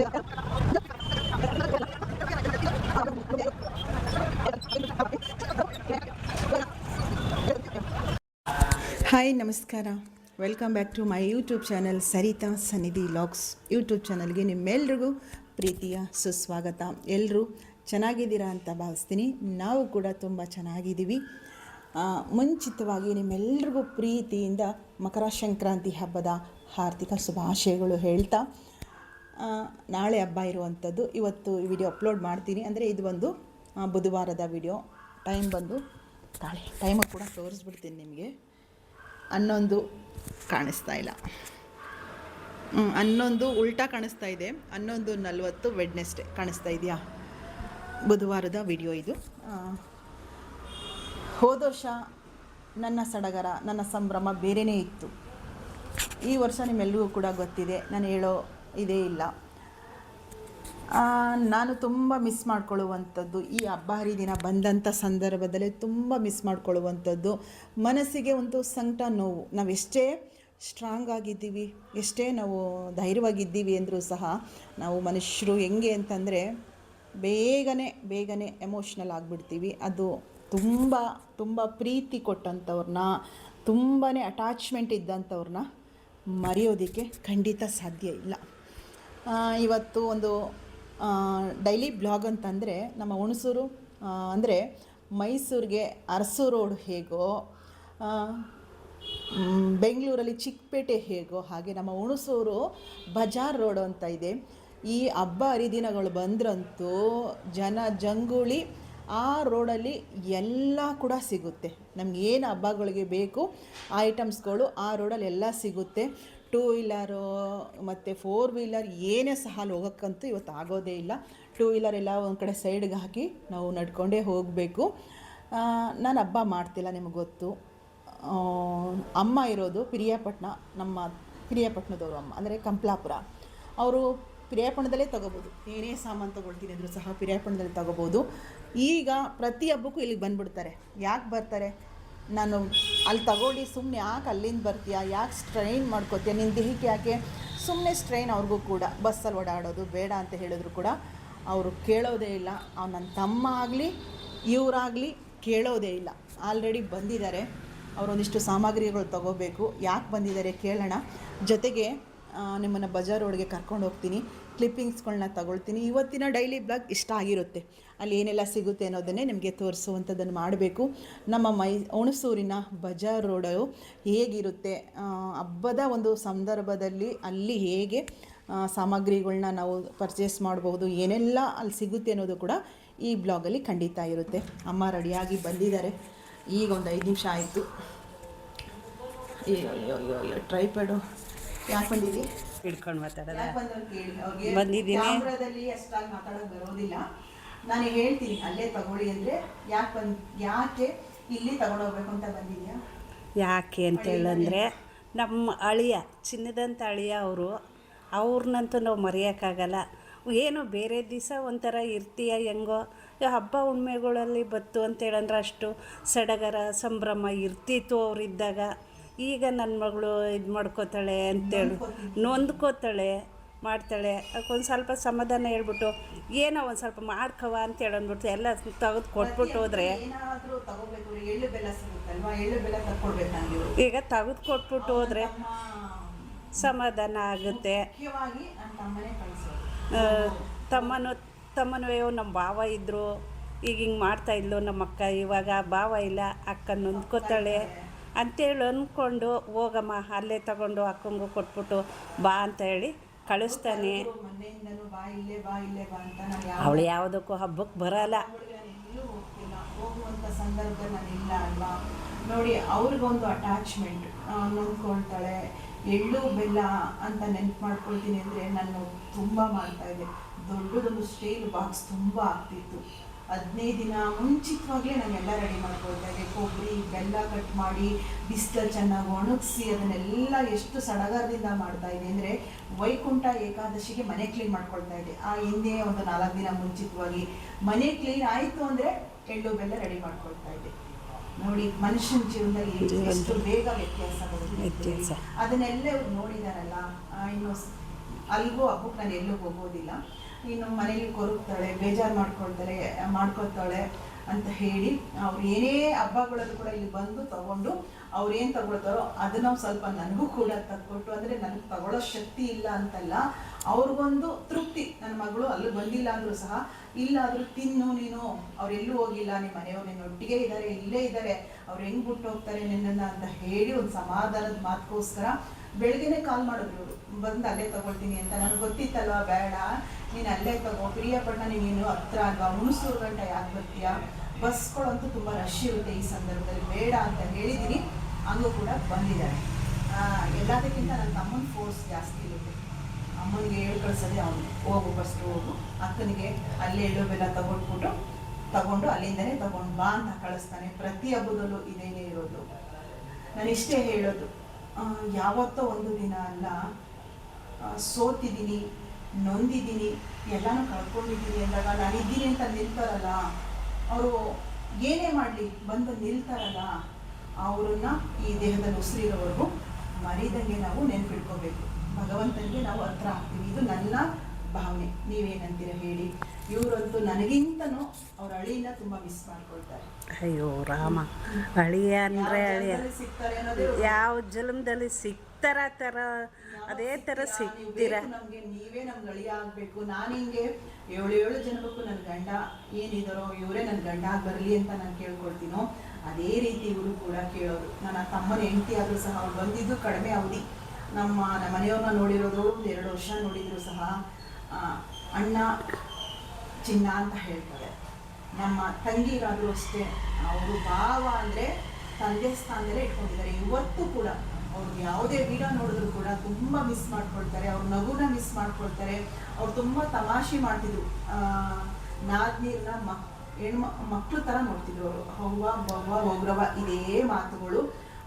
Hi ನಮಸ್ಕಾರ welcome back to my YouTube channel Sarita Sannidhi logs YouTube ಚಾನಲ್ಗೆ ನಿಮ್ಮೆಲ್ರಿಗೂ ಪ್ರೀತಿಯ ಸುಸ್ವಾಗತ. ಎಲ್ಲರೂ ಚೆನ್ನಾಗಿದ್ದೀರಾ ಅಂತ ಭಾವಿಸ್ತೀನಿ. ನಾವು ಕೂಡ ತುಂಬ ಚೆನ್ನಾಗಿದ್ದೀವಿ. ಮುಂಚಿತವಾಗಿ ನಿಮ್ಮೆಲ್ರಿಗೂ ಪ್ರೀತಿಯಿಂದ ಮಕರ ಸಂಕ್ರಾಂತಿ ಹಬ್ಬದ ಹಾರ್ದಿಕ ಶುಭಾಶಯಗಳು ಹೇಳ್ತಾ ನಾಳೆ ಹಬ್ಬ ಇರುವಂಥದ್ದು. ಇವತ್ತು ಈ ವಿಡಿಯೋ ಅಪ್ಲೋಡ್ ಮಾಡ್ತೀನಿ. ಅಂದರೆ ಇದು ಒಂದು ಬುಧವಾರದ ವಿಡಿಯೋ. ಟೈಮ್ ಬಂದು, ತಾಳೆ, ಟೈಮು ಕೂಡ ತೋರಿಸ್ಬಿಡ್ತೀನಿ ನಿಮಗೆ. ಹನ್ನೊಂದು ಕಾಣಿಸ್ತಾ ಇಲ್ಲ. ಹನ್ನೊಂದು ಉಲ್ಟಾ ಕಾಣಿಸ್ತಾ ಇದೆ. ಹನ್ನೊಂದು ನಲ್ವತ್ತು ವೆಡ್ನೆಸ್ಡೇ ಕಾಣಿಸ್ತಾ ಇದೆಯಾ? ಬುಧವಾರದ ವಿಡಿಯೋ ಇದು. ಹೋದೋಷ, ನನ್ನ ಸಡಗರ, ನನ್ನ ಸಂಭ್ರಮ ಬೇರೆಯೇ ಇತ್ತು. ಈ ವರ್ಷ ನಿಮ್ಮೆಲ್ಲರಿಗೂ ಕೂಡ ಗೊತ್ತಿದೆ. ನಾನು ಹೇಳೋ ಇದೇ ಇಲ್ಲ. ನಾನು ತುಂಬ ಮಿಸ್ ಮಾಡ್ಕೊಳ್ಳುವಂಥದ್ದು ಈ ಹಬ್ಬ ಹರಿದಿನ ಬಂದಂಥ ಸಂದರ್ಭದಲ್ಲಿ ತುಂಬ ಮಿಸ್ ಮಾಡ್ಕೊಳ್ಳುವಂಥದ್ದು. ಮನಸ್ಸಿಗೆ ಒಂದು ಸಂಕಟ, ನೋವು. ನಾವು ಎಷ್ಟೇ ಸ್ಟ್ರಾಂಗ್ ಆಗಿದ್ದೀವಿ, ಎಷ್ಟೇ ನಾವು ಧೈರ್ಯವಾಗಿದ್ದೀವಿ ಅಂದರೂ ಸಹ ನಾವು ಮನುಷ್ಯರು ಹೆಂಗೆ ಅಂತಂದರೆ ಬೇಗನೆ ಬೇಗನೆ ಎಮೋಷ್ನಲ್ ಆಗಿಬಿಡ್ತೀವಿ. ಅದು ತುಂಬ ತುಂಬ ಪ್ರೀತಿ ಕೊಟ್ಟಂಥವ್ರನ್ನ ತುಂಬಾ ಅಟ್ಯಾಚ್ಮೆಂಟ್ ಇದ್ದಂಥವ್ರನ್ನ ಮರೆಯೋದಕ್ಕೆ ಖಂಡಿತ ಸಾಧ್ಯ ಇಲ್ಲ. ಇವತ್ತು ಒಂದು ಡೈಲಿ ಬ್ಲಾಗ್ ಅಂತಂದರೆ ನಮ್ಮ ಹುಣಸೂರು ಅಂದರೆ ಮೈಸೂರಿಗೆ ಅರಸು ರೋಡ್ ಹೇಗೋ ಬೆಂಗಳೂರಲ್ಲಿ ಚಿಕ್ಕಪೇಟೆ ಹೇಗೋ ಹಾಗೆ ನಮ್ಮ ಹುಣಸೂರು ಬಜಾರ್ ರೋಡ್ ಅಂತ ಇದೆ. ಈ ಹಬ್ಬ ಹರಿದಿನಗಳು ಬಂದ್ರಂತೂ ಜನ ಜಂಗುಳಿ ಆ ರೋಡಲ್ಲಿ ಎಲ್ಲ ಕೂಡ ಸಿಗುತ್ತೆ. ನಮಗೆ ಏನು ಹಬ್ಬಗಳಿಗೆ ಬೇಕು ಐಟಮ್ಸ್ಗಳು ಆ ರೋಡಲ್ಲಿ ಎಲ್ಲ ಸಿಗುತ್ತೆ. ಟೂ ವೀಲರು ಮತ್ತು ಫೋರ್ ವೀಲರ್ ಏನೇ ಸಹ ಅಲ್ಲಿ ಹೋಗೋಕ್ಕಂತೂ ಇವತ್ತು ಆಗೋದೇ ಇಲ್ಲ. ಟೂ ವೀಲರ್ ಎಲ್ಲ ಒಂದು ಕಡೆ ಸೈಡ್ಗೆ ಹಾಕಿ ನಾವು ನಡ್ಕೊಂಡೇ ಹೋಗಬೇಕು. ನಾನು ಹಬ್ಬ ಮಾಡ್ತಿಲ್ಲ ನಿಮಗೆ ಗೊತ್ತು. ಅಮ್ಮ ಇರೋದು ಪಿರಿಯಾಪಟ್ಟಣ ನಮ್ಮ ಪಿರಿಯಾಪಟ್ಟಣದವರು ಅಮ್ಮ, ಅಂದರೆ ಕಂಪ್ಲಾಪುರ. ಅವರು ಪಿರಿಯಾಪಟ್ಟಣದಲ್ಲೇ ತಗೋಬೋದು. ಏನೇ ಸಾಮಾನು ತೊಗೊಳ್ತೀನಿ ಅಂದರೂ ಸಹ ಪಿರಿಯಾಪಟ್ಟಣದಲ್ಲಿ ತಗೋಬೋದು. ಈಗ ಪ್ರತಿ ಹಬ್ಬಕ್ಕೂ ಇಲ್ಲಿಗೆ ಬಂದುಬಿಡ್ತಾರೆ. ಯಾಕೆ ಬರ್ತಾರೆ? ನಾನು ಅಲ್ಲಿ ತಗೊಳ್ಳಿ ಸುಮ್ಮನೆ ಯಾಕೆ ಅಲ್ಲಿಂದ ಬರ್ತೀಯಾ, ಯಾಕೆ ಸ್ಟ್ರೈನ್ ಮಾಡ್ಕೋತೀಯ ನಿನ್ನ ದೇಹಕ್ಕೆ ಯಾಕೆ? ಸುಮ್ಮನೆ ಸ್ಟ್ರೈನ್ ಅವ್ರಿಗೂ ಕೂಡ ಬಸ್ಸಲ್ಲಿ ಓಡಾಡೋದು ಬೇಡ ಅಂತ ಹೇಳಿದ್ರು ಕೂಡ ಅವರು ಕೇಳೋದೇ ಇಲ್ಲ. ಅವ್ನು ನನ್ನ ತಮ್ಮ ಆಗಲಿ ಇವರಾಗಲಿ ಕೇಳೋದೇ ಇಲ್ಲ. ಆಲ್ರೆಡಿ ಬಂದಿದ್ದಾರೆ. ಅವರೊಂದಿಷ್ಟು ಸಾಮಗ್ರಿಗಳು ತಗೋಬೇಕು. ಯಾಕೆ ಬಂದಿದ್ದಾರೆ ಕೇಳೋಣ. ಜೊತೆಗೆ ನಿಮ್ಮನ್ನು ಬಜಾರ್ ರೋಡ್ಗೆ ಕರ್ಕೊಂಡು ಹೋಗ್ತೀನಿ. ಕ್ಲಿಪ್ಪಿಂಗ್ಸ್ಗಳನ್ನ ತಗೊಳ್ತೀನಿ. ಇವತ್ತಿನ ಡೈಲಿ ಬ್ಲಾಗ್ ಇಷ್ಟ ಆಗಿರುತ್ತೆ. ಅಲ್ಲಿ ಏನೆಲ್ಲ ಸಿಗುತ್ತೆ ಅನ್ನೋದನ್ನೇ ನಿಮಗೆ ತೋರಿಸುವಂಥದ್ದನ್ನು ಮಾಡಬೇಕು. ನಮ್ಮ ಮೈ, ಹುಣಸೂರಿನ ಬಜಾರ್ ರೋಡು ಹೇಗಿರುತ್ತೆ? ಹಬ್ಬದ ಒಂದು ಸಂದರ್ಭದಲ್ಲಿ ಅಲ್ಲಿ ಹೇಗೆ ಸಾಮಗ್ರಿಗಳನ್ನ ನಾವು ಪರ್ಚೇಸ್ ಮಾಡಬಹುದು ಏನೆಲ್ಲ ಅಲ್ಲಿ ಸಿಗುತ್ತೆ ಅನ್ನೋದು ಕೂಡ ಈ ಬ್ಲಾಗಲ್ಲಿ ಖಂಡಿತ ಇರುತ್ತೆ. ಅಮ್ಮ ರೆಡಿಯಾಗಿ ಬಂದಿದ್ದಾರೆ. ಈಗ ಒಂದು ಐದು ನಿಮಿಷ ಆಯಿತು. ಅಯ್ಯೋ ಅಯ್ಯೋ ಅಯ್ಯೋ ಅಯ್ಯೋ ಟ್ರೈಪೇಡು ಯಾಕೆ ಹಿಡ್ಕೊಂಡು ಮಾತಾಡೋದ? ಬಂದಿದ್ದೀನಿ. ಅಷ್ಟಾಗಿ ಮಾತಾಡೋಕೆ ಬರೋದಿಲ್ಲ. ನಾನು ಹೇಳ್ತೀನಿ ಅಲ್ಲೇ ತಗೊಳ್ಳಿ ಅಂದ್ರೆ ಯಾಕೆ ಬಂದು ಯಾಕೆ ಇಲ್ಲಿ ತಗೊಂಡೋಗ್ಬೇಕು ಅಂತ ಬಂದಿದ್ಯಾ? ಯಾಕೆ ಅಂತ ಹೇಳಂದ್ರೆ ನಮ್ಮ ಅಳಿಯ ಚಿನ್ನದಂತ ಅಳಿಯ ಅವರು ಅವ್ರನ್ನಂತೂ ನಾವು ಮರೆಯೋಕ್ಕಾಗಲ್ಲ. ಏನೋ ಬೇರೆ ದಿವಸ ಒಂಥರ ಇರ್ತೀಯ ಹೆಂಗೋ ಹಬ್ಬ ಹುಣ್ಮೆಗಳಲ್ಲಿ ಬತ್ತು ಅಂತೇಳಂದ್ರೆ ಅಷ್ಟು ಸಡಗರ ಸಂಭ್ರಮ ಇರ್ತಿತ್ತು ಅವರಿದ್ದಾಗ. ಈಗ ನನ್ನ ಮಗಳು ಇದು ಮಾಡ್ಕೋತಾಳೆ ಅಂತೇಳಿ ನೊಂದ್ಕೋತಾಳೆ ಮಾಡ್ತಾಳೆ. ಅದಕ್ಕೊಂದು ಸ್ವಲ್ಪ ಸಮಾಧಾನ ಹೇಳ್ಬಿಟ್ಟು ಏನೋ ಒಂದು ಸ್ವಲ್ಪ ಮಾಡ್ಕವ ಅಂತೇಳಿ ಅಂದ್ಬಿಟ್ಟು ಎಲ್ಲ ತೆಗೆದು ಕೊಟ್ಬಿಟ್ಟು ಹೋದರೆ ಈಗ ತೆಗೆದು ಕೊಟ್ಬಿಟ್ಟು ಹೋದ್ರೆ ಸಮಾಧಾನ ಆಗುತ್ತೆ. ತಮ್ಮನೇ ತಮ್ಮನು ನಮ್ಮ ಭಾವ ಇದ್ದರು ಈಗ ಹಿಂಗೆ ಮಾಡ್ತಾ ಇದ್ಲು ನಮ್ಮ ಅಕ್ಕ. ಇವಾಗ ಭಾವ ಇಲ್ಲ ಅಕ್ಕ ನೊಂದ್ಕೋತಾಳೆ. ಅಂತೇಳಿ ಅಂದ್ಕೊಂಡು ಹೋಗಮ್ಮ, ಅಲ್ಲೇ ತಗೊಂಡು ಅಕ್ಕಂಗೂ ಕೊಟ್ಬಿಟ್ಟು ಬಾ ಅಂತ ಹೇಳಿ ಕಳಿಸ್ತಾನೆ. ಅವಳು ಯಾವುದಕ್ಕೂ ಹಬ್ಬಕ್ಕೆ ಬರಲ್ಲ. ಹೋಗುವಂಥ ಸಂದರ್ಭ ನಾನು ಇಲ್ಲ ಅಲ್ವಾ ನೋಡಿ, ಅವ್ರಿಗೊಂದು ಅಟ್ಯಾಚ್ಮೆಂಟ್ ನೋಡ್ಕೊಳ್ತಾಳೆ ಎಳ್ಳು, ಬೆಲ್ಲ ಅಂತ ನೆನ್ಪು ಮಾಡ್ಕೊಳ್ತೀನಿ ಅಂದರೆ ನಾನು ತುಂಬ ಮಾಡ್ತಾ ಇದ್ದೆ ದೊಡ್ಡದೊಂದು ಸ್ಟೀಲ್ ಬಾಕ್ಸ್ ತುಂಬ ಆಗ್ತಿತ್ತು. ಹದಿನೈದು ದಿನ ಮುಂಚಿತವಾಗಲೇ ನಾವೆಲ್ಲ ರೆಡಿ ಮಾಡ್ಕೊಳ್ತಾ ಇದ್ದೆ. ಕೊಬ್ಬರಿ ಬೆಲ್ಲ ಕಟ್ ಮಾಡಿ ಬಿಸಿಲು ಚೆನ್ನಾಗಿ ಒಣಗಿಸಿ ಅದನ್ನೆಲ್ಲ ಎಷ್ಟು ಸಡಗರದಿಂದ ಮಾಡ್ತಾ ಇದ್ದೆ ಅಂದರೆ ವೈಕುಂಠ ಏಕಾದಶಿಗೆ ಮನೆ ಕ್ಲೀನ್ ಮಾಡ್ಕೊಳ್ತಾ ಇದ್ದೆ. ಆ ಹಿಂದೆ ಒಂದು ನಾಲ್ಕು ದಿನ ಮುಂಚಿತವಾಗಿ ಮನೆ ಕ್ಲೀನ್ ಆಯಿತು ಅಂದರೆ ಎಳ್ಳು ಬೆಲ್ಲ ರೆಡಿ ಮಾಡ್ಕೊಳ್ತಾ ಇದ್ದೆ. ನೋಡಿ ಮನುಷ್ಯನ ಜೀವನದಲ್ಲಿ ಎಷ್ಟು ಬೇಗ ವ್ಯತ್ಯಾಸ. ಅದನ್ನೆಲ್ಲ ನೋಡಿದಾರಲ್ಲ ಇನ್ನು ಅಲ್ಲಿಗೂ ಹಬ್ಬಕ್ಕೆ ನಾನು ಎಲ್ಲೂ ಹೋಗೋದಿಲ್ಲ. ಇನ್ನು ಮನೆಯಲ್ಲಿ ಕೊರಗ್ತಾಳೆ, ಬೇಜಾರು ಮಾಡ್ಕೊಳ್ತಾಳೆ ಮಾಡ್ಕೊಳ್ತಾಳೆ ಅಂತ ಹೇಳಿ ಅವ್ರು ಏನೇ ಹಬ್ಬಗಳಲ್ಲೂ ಕೂಡ ಇಲ್ಲಿ ಬಂದು ತಗೊಂಡು ಅವ್ರು ಏನು ತಗೊಳ್ತಾರೋ ಅದನ್ನ ಸ್ವಲ್ಪ ನನಗೂ ಕೂಡ ತಗೊಟ್ಟು ಅಂದರೆ ನನಗೆ ತಗೊಳ್ಳೋ ಶಕ್ತಿ ಇಲ್ಲ ಅಂತಲ್ಲ, ಅವ್ರಿಗೊಂದು ತೃಪ್ತಿ. ನನ್ನ ಮಗಳು ಅಲ್ಲಿ ಬಂದಿಲ್ಲ ಅಂದರೂ ಸಹ, ಇಲ್ಲಾದರೂ ತಿನ್ನು ನೀನು ಅವ್ರೆಲ್ಲೂ ಹೋಗಿಲ್ಲ ನಿಮ್ಮ ಮನೆಯವ್ರು ನಿನ್ನ ಒಟ್ಟಿಗೆ ಇದ್ದಾರೆ ಇಲ್ಲೇ ಇದ್ದಾರೆ ಅವ್ರು ಹೆಂಗ್ ಬಿಟ್ಟು ಹೋಗ್ತಾರೆ ನಿನ್ನನ್ನು ಅಂತ ಹೇಳಿ ಒಂದು ಸಮಾಧಾನದ ಮಾತುಗೋಸ್ಕರ ಬೆಳಗ್ಗೆನೆ ಕಾಲ್ ಮಾಡಿದ್ರು ಬಂದು ಅಲ್ಲೇ ತಗೊಳ್ತೀನಿ ಅಂತ ನನಗೆ ಗೊತ್ತಿತ್ತಲ್ವ? ಬೇಡ. ನೀನು ಅಲ್ಲೇ ತಗೋ. ಪ್ರಿಯಪಟ್ಟಣ ನೀನು ಹತ್ರ ಅಲ್ವಾ? ಹುಣಸೂರು ಗಂಟೆ ಯಾಕೆ ಬರ್ತೀಯಾ? ಬಸ್ಗಳಂತೂ ತುಂಬ ರಶ್ ಇರುತ್ತೆ ಈ ಸಂದರ್ಭದಲ್ಲಿ. ಬೇಡ ಅಂತ ಹೇಳಿದ್ದೀನಿ ಹಂಗೂ ಕೂಡ ಬಂದಿದ್ದಾರೆ. ಎಲ್ಲದಕ್ಕಿಂತ ನನ್ನ ತಮ್ಮನ ಫೋರ್ಸ್ ಜಾಸ್ತಿ ಇರುತ್ತೆ. ಅಮ್ಮನಿಗೆ ಹೇಳಿ ಕಳ್ಸೋದೆ ಅವನು. ಹೋಗು ಫಸ್ಟು ಹೋಗು. ಅಕ್ಕನಿಗೆ ಅಲ್ಲೇ ಎಳ್ಳು ಬೆಲ್ಲ ತಗೊಂಡ್ಬಿಟ್ಟು, ತಗೊಂಡು ಅಲ್ಲಿಂದನೇ ತಗೊಂಡು ಬಾ ಅಂತ ಕಳಿಸ್ತಾನೆ. ಪ್ರತಿ ಹಬ್ಬದಲ್ಲೂ ಇದೇನೇ ಇರೋದು. ನಾನು ಇಷ್ಟೇ ಹೇಳೋದು. ಯಾವತ್ತೋ ಒಂದು ದಿನ ಅಲ್ಲ ಸೋತಿದ್ದೀನಿ ನೊಂದಿದ್ದೀನಿ ಎಲ್ಲಾನು ಕಳ್ಕೊಂಡಿದ್ದೀನಿ ಅಂದಾಗ ನಾನು ಇದ್ದೀನಿ ಅಂತ ನಿಲ್ತಾರಲ್ಲ ಅವರು ಏನೇ ಮಾಡಲಿ ಬಂದು ನಿಲ್ತಾರಲ್ಲ ಅವರನ್ನ ಈ ದೇಹದಲ್ಲಿ ಉಸಿರಿರೋವರೆಗೂ ಮರಿದಂಗೆ ನಾವು ನೆನ್ಪಿಟ್ಕೋಬೇಕು. ಭಗವಂತನಿಗೆ ನಾವು ಹತ್ರ ಆಗ್ತೀವಿ. ಇದು ನನ್ನ ಭಾವನೆ. ನೀವೇನಂತೀರ ಹೇಳಿ? ಇವರಂತೂ ನನಗಿಂತನೂ ಅವ್ರ ಅಳಿನ ತುಂಬ ಮಿಸ್ ಮಾಡ್ಕೊಳ್ತಾರೆ. ಅಯ್ಯೋ ರಾಮ. ಅಳಿಯ ಅಂದ್ರೆ ಯಾವ ಅಳಿಯ. ಜನ್ಮದಲ್ಲಿ ಸಿಗ್ತಾರೆ ಯಾವ ಜನ್ಮದಲ್ಲಿ ಸಿಗ್ತಾರ? ಥರ ಅದೇ ಥರ ಸಿಗ್ತೀರ? ನಮಗೆ ನೀವೇ ನಮ್ಗೆ ಅಳಿಯ ಆಗ್ಬೇಕು. ನಾನು ಹಿಂಗೆ ಏಳು ಏಳು ಜನಕ್ಕೂ ನನ್ನ ಗಂಡ ಏನಿದಾರೋ ಇವರೇ ನನ್ನ ಗಂಡ ಆಗಿ ಬರಲಿ ಅಂತ ನಾನು ಕೇಳ್ಕೊಳ್ತೀನೋ ಅದೇ ರೀತಿ ಇವರು ಕೂಡ ಕೇಳೋರು. ನನ್ನ ತಮ್ಮನ ಹೆಂಡತಿ ಆದರೂ ಸಹ ಅವ್ರು ಬಂದಿದ್ದು ಕಡಿಮೆ ಅವಧಿ. ನಮ್ಮ ನಮ್ಮ ಮನೆಯವ್ರನ್ನ ನೋಡಿರೋದು ಒಂದು ಎರಡು ವರ್ಷ ನೋಡಿದ್ರು ಸಹ ಅಣ್ಣ ಚಿನ್ನ ಅಂತ ಹೇಳ್ತಾರೆ. ನಮ್ಮ ತಂಗಿಗಾದರೂ ಅಷ್ಟೇ ಅವರು ಭಾವ ಅಂದರೆ ತಂದೆ ಸ್ಥಾನದಲ್ಲೇ ಇಟ್ಕೊಂಡಿದ್ದಾರೆ. ಇವತ್ತು ಕೂಡ ಅವ್ರು ಯಾವುದೇ ವಿಡಿಯೋ ನೋಡಿದ್ರು ಕೂಡ ತುಂಬ ಮಿಸ್ ಮಾಡ್ಕೊಳ್ತಾರೆ ಅವ್ರ ನಗುನ ಮಿಸ್ ಮಾಡ್ಕೊಳ್ತಾರೆ ಅವ್ರು ತುಂಬ ತಮಾಷೆ ಮಾಡ್ತಿದ್ರು. ನಾದ್ನೀರ್ನ ಮಕ್ ಹೆಣ್ಮ ಮಕ್ಳು ಥರ ನೋಡ್ತಿದ್ರು ಅವರು. ಹವ್ವ ಬವ್ವ ಒಗ್ರವ ಇದೇ ಮಾತುಗಳು.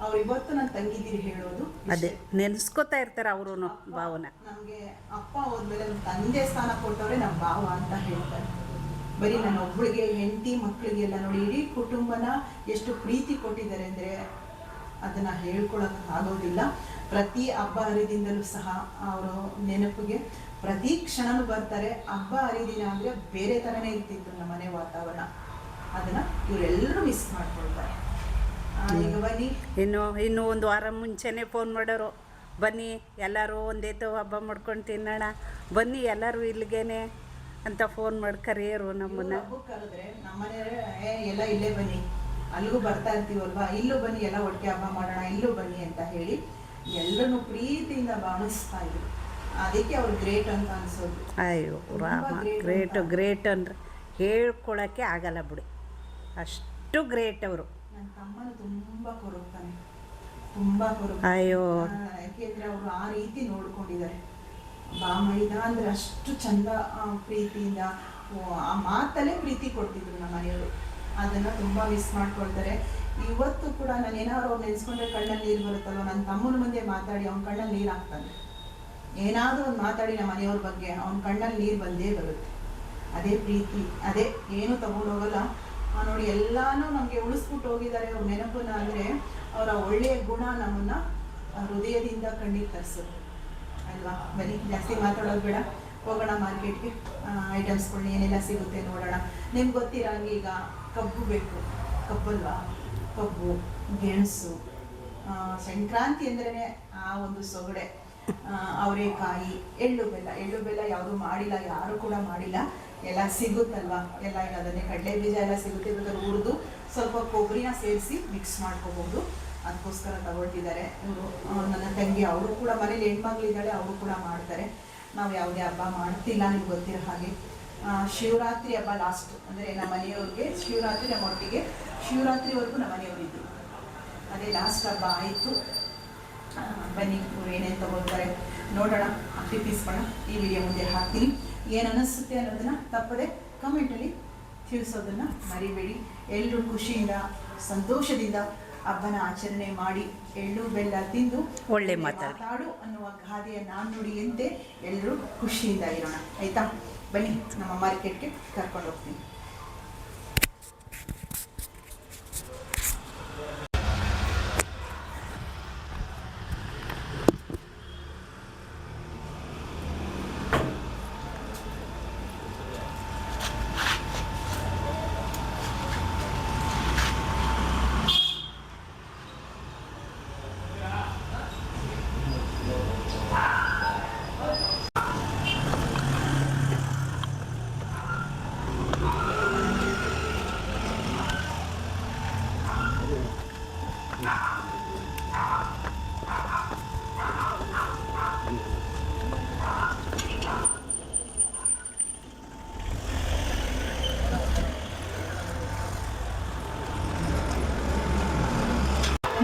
ಅವ್ರು ಇವತ್ತು ನನ್ನ ತಂಗಿದ್ದೀರಿ ಹೇಳೋದು ಅದೇ ನೆನೆಸ್ಕೋತಾ ಇರ್ತಾರೆ ಅವರು ಭಾವನೆ. ನಮಗೆ ಅಪ್ಪ ಹೋದ್ಮೇಲೆ ನಮ್ಮ ತಂದೆ ಸ್ಥಾನ ಕೊಟ್ಟವ್ರೆ ನಮ್ಮ ಭಾವ ಅಂತ ಹೇಳ್ತಾರೆ. ಬರೀ ನನ್ನ ಒಬ್ಬಳಿಗೆ ಹೆಂಡತಿ ಮಕ್ಕಳಿಗೆಲ್ಲ ನೋಡಿ ಇಡೀ ಕುಟುಂಬನ ಎಷ್ಟು ಪ್ರೀತಿ ಕೊಟ್ಟಿದ್ದಾರೆ ಅಂದರೆ ಅದನ್ನ ಹೇಳ್ಕೊಳಕ್ ಆಗೋದಿಲ್ಲ. ಪ್ರತಿ ಹಬ್ಬ ಹರಿದಿಂದಲೂ ಸಹ ಅವರು ನೆನಪಿಗೆ ಪ್ರತಿ ಕ್ಷಣನೂ ಬರ್ತಾರೆ. ಹಬ್ಬ ಹರಿದಿನ ಅಂದ್ರೆ ಬೇರೆ ಥರನೇ ಇರ್ತಿತ್ತು ನಮ್ಮ ಮನೆ ವಾತಾವರಣ. ಅದನ್ನ ಇವರೆಲ್ಲರೂ ಮಿಸ್ ಮಾಡ್ಕೊಳ್ತಾರೆ. ಈಗ ಬನ್ನಿ. ಇನ್ನು ಇನ್ನು ಒಂದು ವಾರ ಮುಂಚೆನೇ ಫೋನ್ ಮಾಡೋರು. ಬನ್ನಿ ಎಲ್ಲರೂ ಒಂದೇ ತ ಹಬ್ಬ ಮಾಡ್ಕೊಂಡು ತಿನ್ನೋಣ. ಬನ್ನಿ ಎಲ್ಲರೂ ಇಲ್ಲಿಗೇನೆ ಅಂತ ಫೋನ್ ಮಾಡಿ ಕರೆಯೋರು ನಮ್ಮನ್ನ. ಕರೆದ್ರೆ ನಮ್ಮನೆಯವರೇ ಎಲ್ಲ ಇಲ್ಲೇ ಬನ್ನಿ. ಅಲ್ಲಿಗೂ ಬರ್ತಾ ಇರ್ತೀವಲ್ವಾ? ಇಲ್ಲೂ ಬನ್ನಿ ಎಲ್ಲ ಒಟ್ಟಿಗೆ ಹಬ್ಬ ಮಾಡೋಣ ಇಲ್ಲೂ ಬನ್ನಿ ಅಂತ ಹೇಳಿ ಎಲ್ಲರನ್ನು ಪ್ರೀತಿಯಿಂದ ಬಾಣಿಸ್ತಾ ಇದ್ರು. ಅದಕ್ಕೆ ಅವ್ರು ಗ್ರೇಟ್ ಅಂತ ಅನ್ಸೋದು. ಅಯ್ಯೋ ರಾಮ ಗ್ರೇಟ್ ಗ್ರೇಟ್ ಅಂದ್ರೆ ಹೇಳ್ಕೊಳಕ್ಕೆ ಆಗಲ್ಲ ಬಿಡಿ. ಅಷ್ಟು ಗ್ರೇಟ್ ಅವರು. ನನ್ನ ತಮ್ಮನ ತುಂಬಾ ಕೊರಗ್ತಾನೆ. ತುಂಬಾ ಕೊರಗ ಅಯ್ಯೋ. ಯಾಕೆಂದ್ರೆ ಅವರು ಆ ರೀತಿ ನೋಡ್ಕೊಂಡಿದ್ದಾರೆ. ಬಾಮೈದ ಅಂದ್ರೆ ಅಷ್ಟು ಚಂದ ಪ್ರೀತಿಯಿಂದ ಆ ಮಾತಲ್ಲೇ ಪ್ರೀತಿ ಕೊಡ್ತಿದ್ರು ನಮ್ಮ ಮನೆಯವರು. ಅದನ್ನ ತುಂಬಾ ಮಿಸ್ ಮಾಡ್ಕೊಳ್ತಾರೆ. ಇವತ್ತು ಕೂಡ ನಾನು ಏನಾದ್ರು ಅವ್ರು ನೆನ್ಸ್ಕೊಂಡ್ರೆ ಕಣ್ಣಲ್ಲಿ ನೀರು ಬರುತ್ತಲ್ವ? ನನ್ನ ತಮ್ಮನ ಮುಂದೆ ಮಾತಾಡಿ ಅವ್ನ ಕಣ್ಣಲ್ಲಿ ನೀರು ಹಾಕ್ತಾನೆ. ಏನಾದರೂ ಒಂದು ಮಾತಾಡಿ ನಮ್ಮ ಮನೆಯವ್ರ ಬಗ್ಗೆ, ಅವ್ನ ಕಣ್ಣಲ್ಲಿ ನೀರು ಬಂದೇ ಬರುತ್ತೆ. ಅದೇ ಪ್ರೀತಿ, ಅದೇ ಏನು ತಗೊಂಡೋಗಲ್ಲ. ನೋಡಿ ಎಲ್ಲಾನು ನಮಗೆ ಉಳಿಸ್ಬಿಟ್ಟು ಹೋಗಿದ್ದಾರೆ. ಅವ್ರ ನೆನಪನ್ನ ಅಂದರೆ ಅವರ ಒಳ್ಳೆಯ ಗುಣ ನಮ್ಮನ್ನ ಹೃದಯದಿಂದ ಕಣ್ಣಿಗೆ ತರಿಸುತ್ತೆ. ಅಲ್ವಾ? ಬರೀ ಜಾಸ್ತಿ ಮಾತಾಡೋದು ಬೇಡ. ಹೋಗೋಣ ಮಾರ್ಕೆಟ್ಗೆ ಐಟಮ್ಸ್ಗಳು ಏನೆಲ್ಲ ಸಿಗುತ್ತೆ ನೋಡೋಣ. ನಿಮ್ಗೆ ಗೊತ್ತಿರಂಗೆ ಈಗ ಕಬ್ಬು ಬೇಕು. ಕಬ್ಬಲ್ವಾ? ಕಬ್ಬು, ಗೆಣಸು ಸಂಕ್ರಾಂತಿ ಅಂದ್ರೇ ಆ ಒಂದು ಸೊಗಡೆ ಅವರೇಕಾಯಿ, ಎಳ್ಳು ಬೆಲ್ಲ. ಎಳ್ಳು ಬೆಲ್ಲ ಯಾವುದು ಮಾಡಿಲ್ಲ, ಯಾರು ಕೂಡ ಮಾಡಿಲ್ಲ. ಎಲ್ಲ ಸಿಗುತ್ತಲ್ವಾ? ಎಲ್ಲ ಈಗ ಅದನ್ನೇ ಕಡಲೆ ಬೀಜ ಎಲ್ಲ ಸಿಗುತ್ತೆ ಬೇಕಾದ್ರೆ ಹುರಿದು ಸ್ವಲ್ಪ ಕೊಬ್ಬರಿನ ಸೇರಿಸಿ ಮಿಕ್ಸ್ ಮಾಡ್ಕೋಬಹುದು ಅದಕ್ಕೋಸ್ಕರ ತಗೊಳ್ತಿದ್ದಾರೆ. ಇವರು ನನ್ನ ತಂಗಿ, ಅವರು ಕೂಡ ಮನೇಲಿ ಹೆಣ್ಮಗ್ಳಿದ್ದಾಳೆ ಅವರು ಕೂಡ ಮಾಡ್ತಾರೆ. ನಾವು ಯಾವುದೇ ಹಬ್ಬ ಮಾಡ್ತಿಲ್ಲ, ನಿಮ್ಗೆ ಗೊತ್ತಿರೋ ಹಾಗೆ. ಶಿವರಾತ್ರಿ ಹಬ್ಬ ಲಾಸ್ಟ್ ಅಂದರೆ ನಮ್ಮ ಮನೆಯವ್ರಿಗೆ ಶಿವರಾತ್ರಿ ನಮ್ಮ ಒಟ್ಟಿಗೆ ಶಿವರಾತ್ರಿವರೆಗೂ ನಮ್ಮ ಮನೆಯವರಿದ್ರು. ಅದೇ ಲಾಸ್ಟ್ ಹಬ್ಬ ಆಯಿತು. ಬನ್ನಿ, ಇವ್ರು ಏನೇನು ತಗೊಳ್ತಾರೆ ನೋಡೋಣ ಟಿಪ್ಪಿಸ್ಕೋಣ ಈ ವಿಡಿಯೋ ಮುಂದೆ ಹಾಕ್ತೀನಿ. ಏನು ಅನ್ನಿಸುತ್ತೆ ಅನ್ನೋದನ್ನ ತಪ್ಪದೆ ಕಮೆಂಟಲ್ಲಿ ತಿಳಿಸೋದನ್ನ ಮರಿಬೇಡಿ. ಎಲ್ಲರೂ ಖುಷಿಯಿಂದ, ಸಂತೋಷದಿಂದ ಹಬ್ಬನ ಆಚರಣೆ ಮಾಡಿ ಎಳ್ಳು ಬೆಲ್ಲ ತಿಂದು ಒಳ್ಳೆ ಮಾತಾಡಿ. ಅನ್ನುವ ಗಾದೆಯ ನಾಣ್ಣುಡಿಯಂತೆ ಎಲ್ಲರೂ ಖುಷಿಯಿಂದ ಇರೋಣ. ಆಯ್ತಾ? ಬನ್ನಿ ನಮ್ಮ ಮಾರ್ಕೆಟ್ಗೆ ಕರ್ಕೊಂಡು ಹೋಗ್ತೀನಿ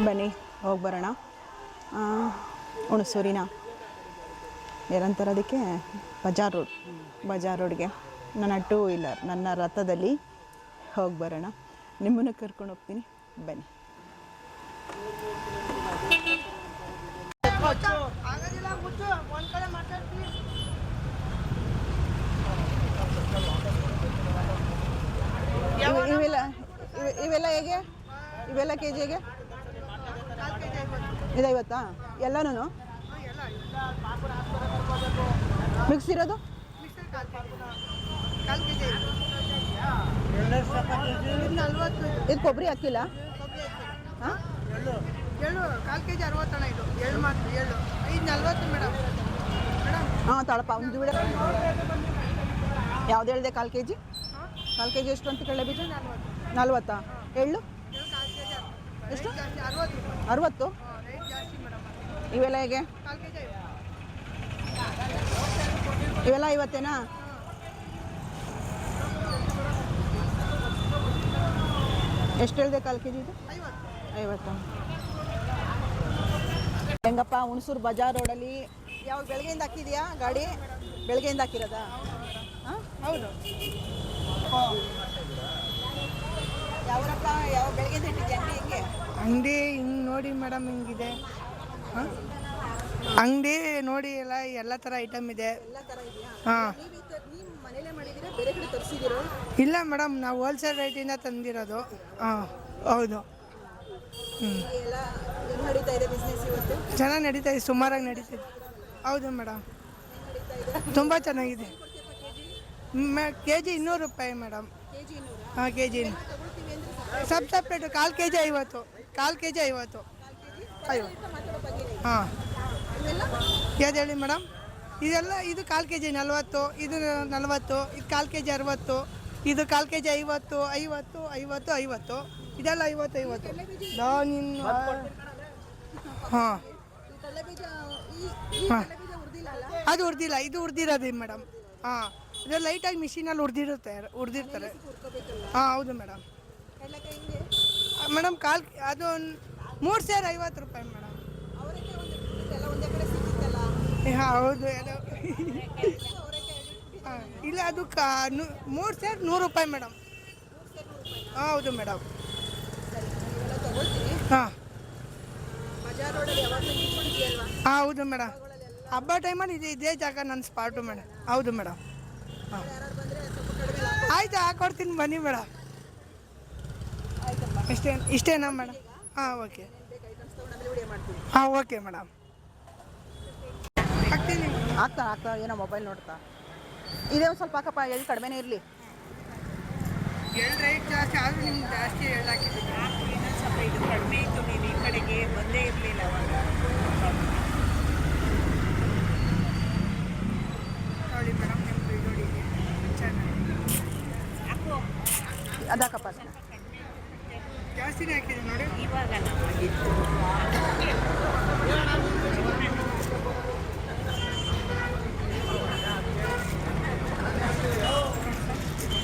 ಬನ್ನಿ, ಹೋಗಿ ಬರೋಣ. ಹುಣಸೂರಿನ ಏನಂತಾರೆ ಅದಕ್ಕೆ ಬಜಾರ್ ರೋಡ್, ಬಜಾರ್ ರೋಡ್ಗೆ. ನನ್ನ ಟೂ ವೀಲರ್, ನನ್ನ ರಥದಲ್ಲಿ ಹೋಗಿ ಬರೋಣ. ನಿಮ್ಮನ್ನು ಕರ್ಕೊಂಡು ಹೋಗ್ತೀನಿ, ಬನ್ನಿ. ಇವೆಲ್ಲ ಇವೆಲ್ಲ ಹೇಗೆ? ಇವೆಲ್ಲ ಕೆ ಜಿಗೆ ಇದು ಐವತ್ತಾ? ಎಲ್ಲನೂ ಮಿಕ್ಸ್ ಇರೋದು? ಇದು ಕೊಬ್ಬರಿ ಹಾಕಿಲ್ಲ? ಹಾಂ? ಎಳ್ಳು ಕಾಲು ಕೆ ಜಿ ಇದು ಏಳು ಮಾತ್ರ ನಲ್ವತ್ತು ಮೇಡಮ್ ಮೇಡಮ್ ಹಾಂ, ತಾಳಪ್ಪ, ಒಂದು ಬಿಡ ಯಾವ್ದು ಹೇಳಿದೆ, ಕಾಲು ಕೆ ಜಿ ಕಾಲು ಕೆ ಜಿ ಎಷ್ಟು ಅಂತ ಕೇಳಬೇಕು ನಲ್ವತ್ತಾ? ಎಳ್ಳು ಎಷ್ಟು? ಅರವತ್ತು. ಇವೆಲ್ಲ ಹೇಗೆ? ಇವೆಲ್ಲ ಐವತ್ತೇನಾ? ಎಷ್ಟು ಹೇಳಿದೆ ಕಾಲು ಕೆ ಜಿ ಇದು? ಐವತ್ತು. ಹೆಂಗಪ್ಪ, ಹುಣಸೂರು ಬಜಾರ್ ರೋಡಲ್ಲಿ? ಯಾವಾಗ, ಬೆಳಗ್ಗೆಯಿಂದ ಹಾಕಿದ್ಯಾ ಗಾಡಿ? ಬೆಳಗ್ಗೆಯಿಂದ ಹಾಕಿರೋದಾ? ಹೌದು. ಯಾವರಪ್ಪ ಯಾವ ಬೆಳಗ್ಗೆಯಿಂದ ಇಟ್ಟಿದ್ಯಾ ಅಂಗಡಿ ಹಿಂಗೆ ನೋಡಿ ಮೇಡಮ್ ಹಿಂಗಿದೆ. ಅಂಗಡಿ ನೋಡಿ ಎಲ್ಲ ಎಲ್ಲ ಥರ ಐಟಮ್ ಇದೆ. ಹಾಂ. ಇಲ್ಲ ಮೇಡಮ್, ನಾವು ಹೋಲ್ಸೇಲ್ ರೇಟಿಂದ ತಂದಿರೋದು. ಹಾಂ, ಹೌದು. ಹ್ಞೂ ನಡೀತಾ ಚೆನ್ನಾಗಿ ನಡೀತಾ ಇದೆ, ಸುಮಾರಾಗಿ ನಡೀತಿದೆ ಹೌದು ಮೇಡಮ್. ತುಂಬ ಚೆನ್ನಾಗಿದೆ. ಕೆ ಜಿ ಇನ್ನೂರು ರೂಪಾಯಿ ಮೇಡಮ್. ಹಾಂ ಕೆ ಜಿ ಸಬ್ ಸಪ್ರೇಟು ಕಾಲು ಕೆ ಜಿ ಐವತ್ತು. ಕಾಲು ಕೆ ಜಿ ಐವತ್ತು. ಐವತ್ತು. ಹಾಂ. ಯಾವ್ದು ಹೇಳಿ ಮೇಡಮ್? ಇದೆಲ್ಲ, ಇದು ಕಾಲು ಕೆ ಜಿ ನಲ್ವತ್ತು, ಇದು ನಲ್ವತ್ತು, ಇದು ಕಾಲು ಕೆ ಜಿ ಅರವತ್ತು, ಇದು ಕಾಲು ಕೆ ಜಿ ಐವತ್ತು ಐವತ್ತು ಐವತ್ತು ಐವತ್ತು. ಇದೆಲ್ಲ ಐವತ್ತು ಐವತ್ತು. ಹಾಂ. ಹಾಂ. ಅದು ಹುರಿದಿಲ್ಲ ಇದು ಹುರಿದಿರೋದು ಮೇಡಮ್. ಹಾಂ. ಇದು ಲೈಟಾಗಿ ಮಿಷಿನಲ್ಲಿ ಹುರಿದಿರುತ್ತೆ ಹುರಿದಿರ್ತಾರೆ ಹುರ್ಕೋಬೇಕಲ್ಲ ಹಾಂ, ಹೌದು ಮೇಡಮ್. ಮೇಡಮ್ ಕಾಲ್ ಅದು ಮೂರು ಸೇರು ಐವತ್ತು ರೂಪಾಯಿ ಮೇಡಮ್. ಹೌದು ಇಲ್ಲ, ಅದು ಕಾ ಮೂರು ಸಾವಿರ ನೂರು ರೂಪಾಯಿ ಮೇಡಮ್. ಹೌದು ಮೇಡಮ್. ಹಾಂ. ಹೌದು ಮೇಡಮ್. ಹಬ್ಬ ಟೈಮಲ್ಲಿ ಇದೆ, ಇದೇ ಜಾಗ ನನ್ನ ಸ್ಪಾಟು ಮೇಡಮ್. ಹೌದು ಮೇಡಮ್. ಹಾಂ. ಆಯ್ತು ಹಾಕೊಡ್ತೀನಿ ಬನ್ನಿ ಮೇಡಮ್. ಇಷ್ಟೇ ಇಷ್ಟೇನಾ ಮೇಡಮ್. ಹಾಂ ಓಕೆ. ಐಟಮ್ಸ್ ತೊಗೊಂಡು ಆಮೇಲೆ ವಿಡಿಯೋ ಮಾಡ್ತೀನಿ ಹಾಂ ಓಕೆ ಮೇಡಮ್. ಹಾಕ್ತೀನಿ ಆಗ್ತಾ ಆಗ್ತಾ ಏನೋ ಮೊಬೈಲ್ ನೋಡ್ತಾ. ಇದೇ ಒಂದು ಸ್ವಲ್ಪ ಹಾಕಪ್ಪ ಎಲ್ಲಿ ಕಡಿಮೆನೇ ಇರಲಿ. ಎಳ್ಳು ರೇಟ್ ಜಾಸ್ತಿ ಆದರೂ ನಿಮ್ಗೆ ಜಾಸ್ತಿ ಎಳ್ಳು ಹಾಕಿದ್ದೀನಿ ಸ್ವಲ್ಪ ಇದು ಕಡಿಮೆ ಇತ್ತು ನೀವು ಈ ಕಡೆಗೆ ಬಂದೇ ಇರಲಿಲ್ಲ ಅವಾಗ ನೋಡಿ ಮೇಡಮ್ ನಿಮ್ಮದು ನೋಡಿ ಚೆನ್ನಾಗಿ ಅದಾಕಪ್ಪ. ಅದನ್ನ ಜಾಸ್ತಿನೇ ಹಾಕಿದ್ದೀನಿ ನೋಡಿ ಇವಾಗ ನಮಗಿತ್ತು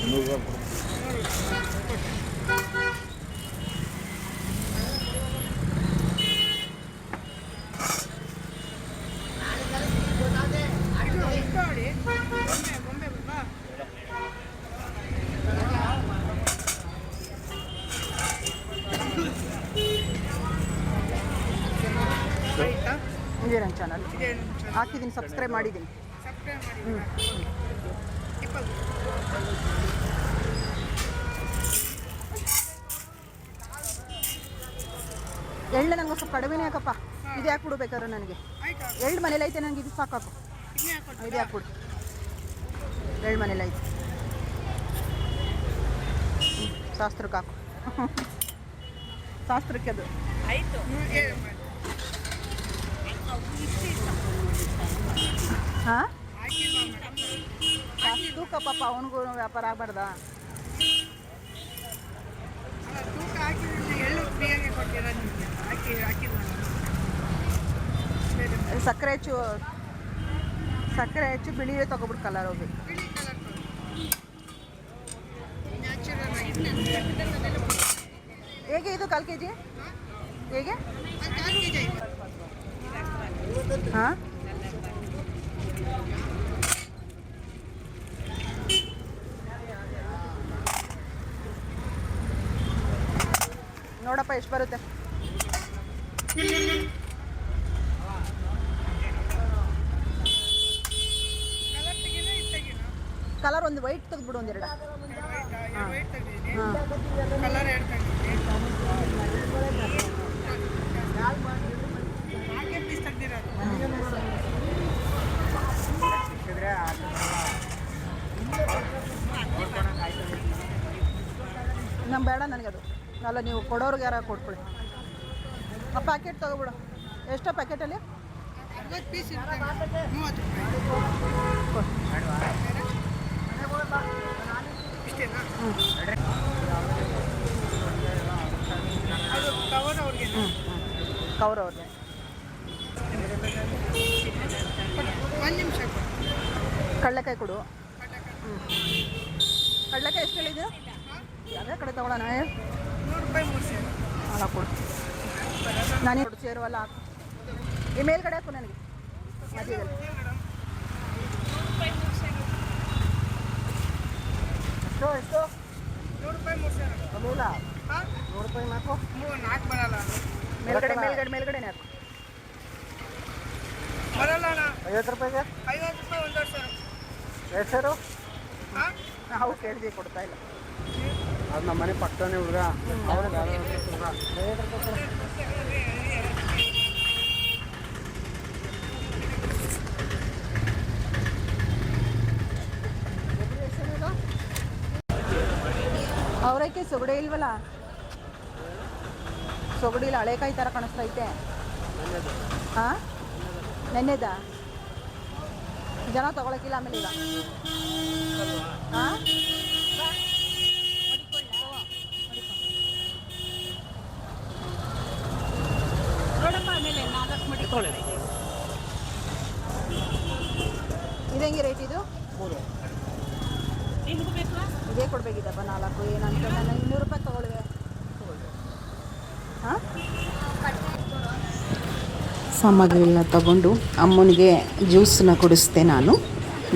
ಇದು ಇದು ನೋಡಿ ಬೊಂಬೆ ಬೊಂಬೆ ಬಾ ಆಯ್ತಾ ಇದೇ ನನ್ನ ಚಾನಲ್ ಇದೇ ನಮ್ಮ ಚಾನಲ್ ಹಾಕಿದ್ದೀನಿ ಸಬ್ಸ್ಕ್ರೈಬ್ ಮಾಡಿದ್ದೀನಿ. ಎಳ್ಳು ನನಗೆ ಸ್ವಲ್ಪ ಕಡಿಮೆನೇ ಹಾಕಪ್ಪ. ಇದು ಯಾಕೆ ಕೊಡ್ಬೇಕಾದ್ರೆ ನನಗೆ? ಎಳ್ಳು ಮನೇಲಿ ಐತೆ ನನಗೆ ಇದು ಸಾಕಾಕು ಇದು ಯಾಕೆ ಕೊಡು ಎಳ್ಳು ಮನೇಲಿ ಐತೆ. ಶಾಸ್ತ್ರಕ್ಕೆ ಹಾಕು. ಶಾಸ್ತ್ರಕ್ಕೆ ಅದು. ಆಯಿತು ಹಾಂ? ತೂಕ ಮೇಡಮ್ ತೂಕಪ್ಪ ಅವನಿಗೂ ವ್ಯಾಪಾರ ಆಗಬಾರ್ದಾ? ಸಕ್ಕರೆ ಹೆಚ್ಚು ಸಕ್ಕರೆ ಹೆಚ್ಚು ಬಿಳಿಯೇ ತಗೊಬಿಟ್ಟು ಕಲರ್ ಹೋಗಿ. ಹೇಗೆ ಇದು ಕಾಲು ಕೆ ಜಿ ಹೇಗೆ? ಹಾಂ? ಎಷ್ಟು ಬರುತ್ತೆ ಕಲರ್ ಒಂದು ವೈಟ್ ತೆಗೆದ್ಬಿಡು ಒಂದೆರಡು ನಮ್ ಬೇಡ ನನಗೆ ಅಲ್ಲ ನೀವು ಕೊಡೋರ್ಗೆ ಯಾರ ಕೊಟ್ಕೊಳ್ಳಿ ಆ ಪ್ಯಾಕೆಟ್ ತೊಗೊಬಿಡು. ಎಷ್ಟೋ ಪ್ಯಾಕೆಟಲ್ಲಿ ಪೀಸ್ ಕವರ್ ಅವ್ರಿಗೆ. ಒಂದು ನಿಮಿಷ ಕೊಡಿ. ಕಡಲೆಕಾಯಿ ಕೊಡು. ಕಡಲೆಕಾಯಿ. ಎಷ್ಟು ಹೇಳಿದ್ಯಾ? ಯಾವ್ದೇ ಕಡೆ ತಗೊಳ್ಳೋಣ? ರೂಪಾಯಿ ಮೂರು ಸೇರು. ಅಲ್ಲ ಕೊಡು. ನಾನು ಕೊಡು ಸೇರುವಲ್ಲ ಹಾಕು. ಈ ಮೇಲ್ಗಡೆ ಹಾಕು ನನಗೆ. ಮಧ್ಯದಲ್ಲಿ. ಎಷ್ಟು ಎಷ್ಟು? ನೂರು ರೂಪಾಯಿ ಮೂರು ಸೇರು. ಅದಿಲ್ಲ ಹಾಂ? ನೂರು ರೂಪಾಯಿ ಹಾಕು ಮೂರು ನಾಲ್ಕು ಬರಲ್ಲ ಅದು. ಮೇಲ್ಗಡೆ ಮೇಲ್ಗಡೆ ಮೇಲ್ಗಡೆನೇ ಹಾಕು. ಬರಲ್ಲ ಐವತ್ತು ರೂಪಾಯಿಗೆ? ಐವತ್ತು ರೂಪಾಯಿ ಸೇರು. ನಾವು ಕೇಳಿದ್ವಿ ಕೊಡ್ತಾ ಇಲ್ಲ. ಅದು ನಮ್ಮ ಮನೆ ಪಕ್ಕನೇ ಹುಡುಗ. ಅವರಕ್ಕೆ ಸೊಗಡೆ ಇಲ್ವಲ್ಲ? ಸೊಗಡಿ ಇಲ್ಲ ಹಳೆಕಾಯಿ ಥರ ಕಾಣಿಸ್ತೈತೆ. ಹಾಂ? ನೆನ್ನೆದ? ಜನ ತಗೊಳಕ್ಕಿಲ್ಲ ಆಮೇಲೆ ಹಾಂ? ನಾಲ್ಕು ಮಡಿಕೊಳ್ಳಿ ಇದು ಹೆಂಗೆ ರೇಟ್ ಇದು? ನಿಮ್ಗೆ ಬೇಕಾ? ಇದೇ ಕೊಡಬೇಕಿದ್ದಪ್ಪ ನಾಲ್ಕು. ಏನಂತ ನಾನು ಇನ್ನೂರು ರೂಪಾಯಿ ತಗೊಳ್ಳುವೆ ಹಾಂ? ಸಾಮಗ್ರಿಗಳನ್ನ ತಗೊಂಡು ಅಮ್ಮನಿಗೆ ಜ್ಯೂಸನ್ನ ಕುಡಿಸ್ದೆ ನಾನು.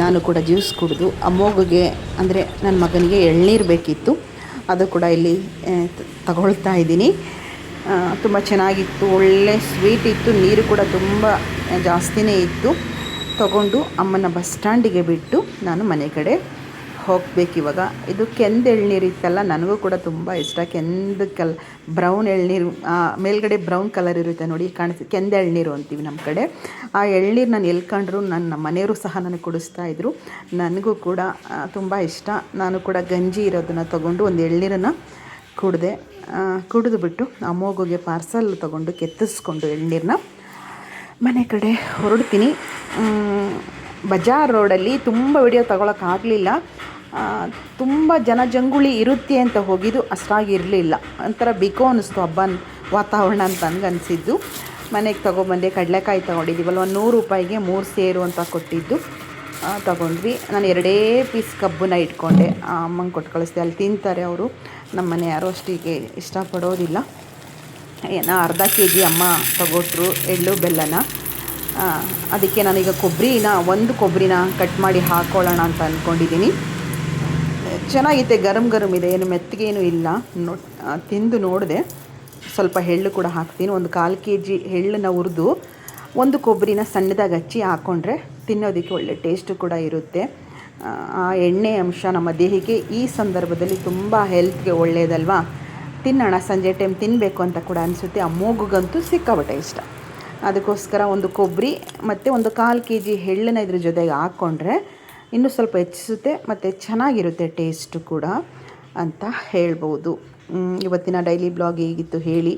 ನಾನು ಕೂಡ ಜ್ಯೂಸ್ ಕುಡಿದು ಅಮ್ಮೋಗಿಗೆ ಅಂದರೆ ನನ್ನ ಮಗನಿಗೆ ಎಳ್ನೀರು ಬೇಕಿತ್ತು. ಅದು ಕೂಡ ಇಲ್ಲಿ ತಗೊಳ್ತಾ ಇದ್ದೀನಿ. ತುಂಬ ಚೆನ್ನಾಗಿತ್ತು, ಒಳ್ಳೆ ಸ್ವೀಟ್ ಇತ್ತು, ನೀರು ಕೂಡ ತುಂಬ ಜಾಸ್ತಿನೇ ಇತ್ತು. ತಗೊಂಡು ಅಮ್ಮನ ಬಸ್ ಸ್ಟ್ಯಾಂಡಿಗೆ ಬಿಟ್ಟು ನಾನು ಮನೆ ಕಡೆ ಹೋಗಬೇಕಿವಾಗ ಇದು ಕೆಂದು ಎಳ್ನೀರು ಇತ್ತಲ್ಲ, ನನಗೂ ಕೂಡ ತುಂಬ ಇಷ್ಟ. ಕೆಂದು ಕಲ್ ಬ್ರೌನ್ ಎಳ್ನೀರು ಮೇಲ್ಗಡೆ ಬ್ರೌನ್ ಕಲರ್ ಇರುತ್ತೆ ನೋಡಿ ಕಾಣಿಸ್ ಕೆಂದ ಎಳ್ನೀರು ಅಂತೀವಿ ನಮ್ಮ ಕಡೆ. ಆ ಎಳ್ನೀರು ನಾನು ಎಲ್ಲಿ ಕಂಡ್ರು ನನ್ನ ಮನೆಯವರು ಸಹ ನನಗೆ ಕುಡಿಸ್ತಾ ಇದ್ರು. ನನಗೂ ಕೂಡ ತುಂಬ ಇಷ್ಟ. ನಾನು ಕೂಡ ಗಂಜಿ ಇರೋದನ್ನು ತೊಗೊಂಡು ಒಂದು ಎಳ್ನೀರನ್ನು ಕುಡಿದೆ ಕುಡಿದು ಬಿಟ್ಟು ಅಮ್ಮೋಗುಗೆ ಪಾರ್ಸಲ್ ತೊಗೊಂಡು ಕೆತ್ತಿಸ್ಕೊಂಡು ಎಳ್ನೀರನ್ನ ಮನೆ ಕಡೆ ಹೊರಡ್ತೀನಿ. ಬಜಾರ್ ರೋಡಲ್ಲಿ ತುಂಬ ವಿಡಿಯೋ ತಗೊಳಕ್ಕಾಗಲಿಲ್ಲ ತುಂಬ ಜನಜಂಗುಳಿ ಇರುತ್ತೆ ಅಂತ ಹೋಗಿದ್ದು ಅಷ್ಟಾಗಿ ಇರಲಿಲ್ಲ. ಒಂಥರ ಬಿಕೋ ಅನ್ನಿಸ್ತು ಹಬ್ಬ ವಾತಾವರಣ ಅಂತ ನನಗನ್ಸಿದ್ದು ಮನೆಗೆ ತೊಗೊಬಂದೆ, ಕಡಲೆಕಾಯಿ ತೊಗೊಂಡಿದ್ದೀವಲ್ಲ ಒಂದು ನೂರು ರೂಪಾಯಿಗೆ ಮೂರು ಸೇರು ಅಂತ ಕೊಟ್ಟಿದ್ದು. ತಗೊಂಡ್ವಿ. ನಾನು ಎರಡೇ ಪೀಸ್ ಕಬ್ಬನ್ನ ಇಟ್ಕೊಂಡೆ. ಅಮ್ಮಂಗೆ ಕೊಟ್ಟು ಕಳಿಸ್ದೆ. ಅಲ್ಲಿ ತಿಂತಾರೆ ಅವರು. ನಮ್ಮ ಮನೆ ಯಾರೂ ಅಷ್ಟಿಗೆ ಇಷ್ಟಪಡೋದಿಲ್ಲ. ಏನೋ ಅರ್ಧ ಕೆ ಜಿ ಅಮ್ಮ ತಗೊಟ್ರು, ಎಳ್ಳು, ಬೆಲ್ಲನ. ಅದಕ್ಕೆ ನಾನೀಗ ಕೊಬ್ಬರಿನ ಒಂದು ಕೊಬ್ಬರಿನ ಕಟ್ ಮಾಡಿ ಹಾಕ್ಕೊಳ್ಳೋಣ ಅಂತ ಅಂದ್ಕೊಂಡಿದ್ದೀನಿ ಚೆನ್ನಾಗಿತ್ತೆ ಗರಂ ಗರಂ ಇದೆ. ಏನು ಮೆತ್ತಗೇನು ಇಲ್ಲ. ನೋ ತಿಂದು ನೋಡಿದೆ. ಸ್ವಲ್ಪ ಎಳ್ಳು ಕೂಡ ಹಾಕ್ತೀನಿ. ಒಂದು ಕಾಲು ಕೆ ಜಿ ಎಳ್ಳನ್ನ ಹುರಿದು, ಒಂದು ಕೊಬ್ಬರಿನ ಸಣ್ಣದಾಗಿ ಹಚ್ಚಿ ಹಾಕ್ಕೊಂಡ್ರೆ ತಿನ್ನೋದಕ್ಕೆ ಒಳ್ಳೆ ಟೇಸ್ಟು ಕೂಡ ಇರುತ್ತೆ. ಆ, ಎಣ್ಣೆ ಅಂಶ ನಮ್ಮ ದೇಹಕ್ಕೆ ಈ ಸಂದರ್ಭದಲ್ಲಿ ತುಂಬ ಹೆಲ್ತ್ಗೆ ಒಳ್ಳೆಯದಲ್ವಾ ತಿನ್ನೋಣ ಸಂಜೆ ಟೈಮ್ ತಿನ್ನಬೇಕು ಅಂತ ಕೂಡ ಅನಿಸುತ್ತೆ. ಆ ಮೂಗುಗಂತೂ ಸಿಕ್ಕಾಬಟ್ಟೆ ಇಷ್ಟ. ಅದಕ್ಕೋಸ್ಕರ ಒಂದು ಕೊಬ್ಬರಿ ಮತ್ತು ಒಂದು ಕಾಲು ಕೆ ಜಿ ಹೆಳ್ಳನ ಇದ್ರ ಜೊತೆಗೆ ಹಾಕ್ಕೊಂಡ್ರೆ ಇನ್ನೂ ಸ್ವಲ್ಪ ಹೆಚ್ಚಿಸುತ್ತೆ ಮತ್ತು ಚೆನ್ನಾಗಿರುತ್ತೆ ಟೇಸ್ಟು ಕೂಡ ಅಂತ ಹೇಳ್ಬೋದು. ಇವತ್ತಿನ ಡೈಲಿ ಬ್ಲಾಗ್ ಹೇಗಿತ್ತು ಹೇಳಿ.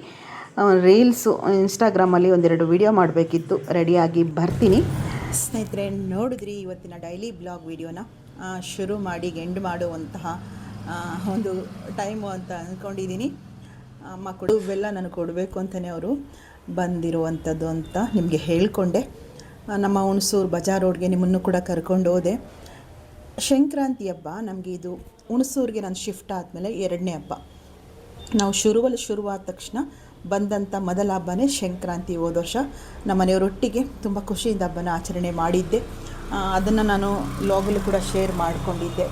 ರೀಲ್ಸು ಇನ್ಸ್ಟಾಗ್ರಾಮಲ್ಲಿ ಒಂದೆರಡು ವಿಡಿಯೋ ಮಾಡಬೇಕಿತ್ತು. ರೆಡಿಯಾಗಿ ಬರ್ತೀನಿ. ಸ್ನೇಹಿತರೆ, ನೋಡಿದ್ರಿ ಇವತ್ತಿನ ಡೈಲಿ ಬ್ಲಾಗ್ ವಿಡಿಯೋನ ಶುರು ಮಾಡಿ ಎಂಡ್ ಮಾಡುವಂತಹ ಒಂದು ಟೈಮು ಅಂತ ಅಂದ್ಕೊಂಡಿದ್ದೀನಿ ಅಮ್ಮ ಕೊಡು ಬೆಲ್ಲ ನನಗೆ ಕೊಡಬೇಕು ಅಂತಲೇ ಅವರು ಬಂದಿರುವಂಥದ್ದು ಅಂತ ನಿಮಗೆ ಹೇಳಿಕೊಂಡೆ. ನಮ್ಮ ಹುಣಸೂರು ಬಜಾರ್ ರೋಡ್ಗೆ ನಿಮ್ಮನ್ನು ಕೂಡ ಕರ್ಕೊಂಡು ಹೋದೆ. ಸಂಕ್ರಾಂತಿ ಹಬ್ಬ, ನಮಗೆ ಇದು ಹುಣಸೂರಿಗೆ ನಾನು ಶಿಫ್ಟ್ ಆದಮೇಲೆ ಎರಡನೇ ಹಬ್ಬ. ನಾವು ಶುರುವಲ್ಲಿ ಶುರುವಾದ ತಕ್ಷಣ ಬಂದಂಥ ಮೊದಲ ಹಬ್ಬನೇ ಸಂಕ್ರಾಂತಿ ಹೋದ ವರ್ಷ. ನಮ್ಮ ಮನೆಯವರೊಟ್ಟಿಗೆ ತುಂಬ ಖುಷಿಯಿಂದ ಹಬ್ಬನ ಆಚರಣೆ ಮಾಡಿದ್ದೆ. ಅದನ್ನು ನಾನು ಲಾಗಲ್ಲೂ ಕೂಡ ಶೇರ್ ಮಾಡಿಕೊಂಡಿದ್ದೆ.